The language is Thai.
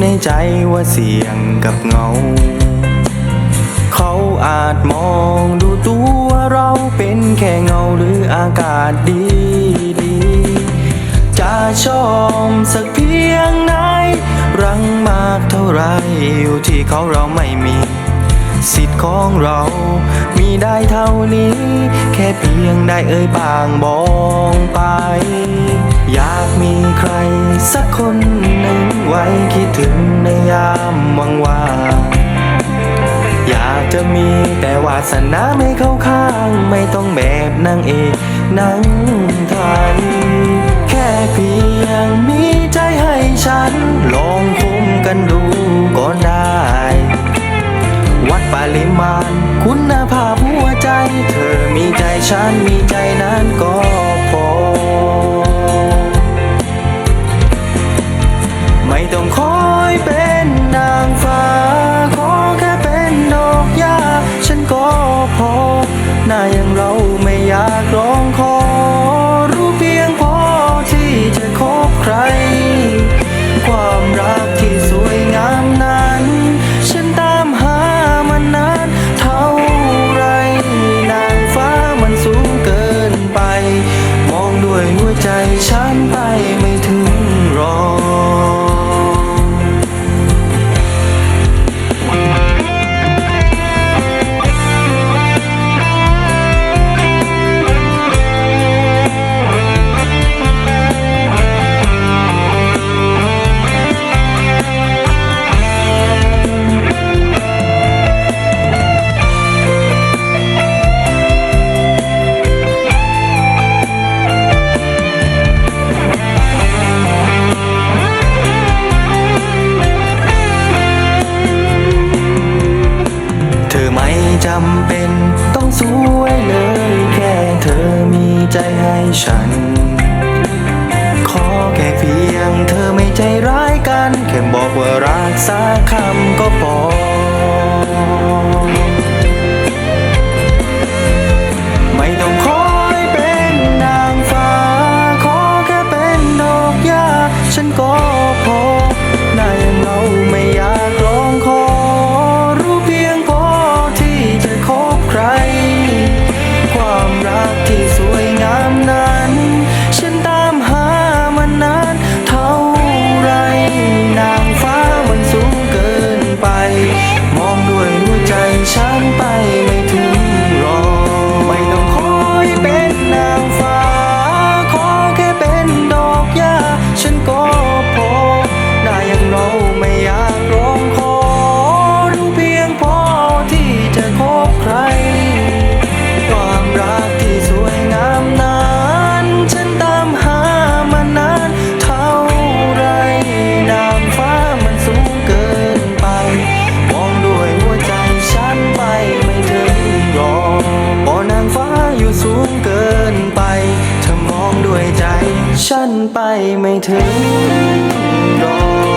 ในใจว่าเสี่ยงกับเงา เขาอาจมองดูตัวเราเป็นแค่เงาหรืออากาศดีดีจะชอบสักเพียงไหน รังมากเท่าไรอยู่ที่เขาเราไม่มี สิทธิ์ของเรามีได้เท่านี้ แค่เพียงได้เอ่ยปางบอง สักคนหนึ่งไว้คิดถึงในยามว่างว่างๆอยากจะมีแต่วาสนาไม่เข้าข้าง ไม่ต้องแบบนางเอกนังไทยแค่เพียงมีใจให้ฉัน ลองคุมกันดูก็ได้ วัดปริมาณ คุณภาพหัวใจ เธอมีใจฉันมีใจนั้นก็ หน้าอย่างเรา ใจให้ฉัน ขอแค่เพียงเธอไม่ใจร้ายกัน แค่บอกว่ารักสักคำก็พอ ฉันไปไม่ถึงรอ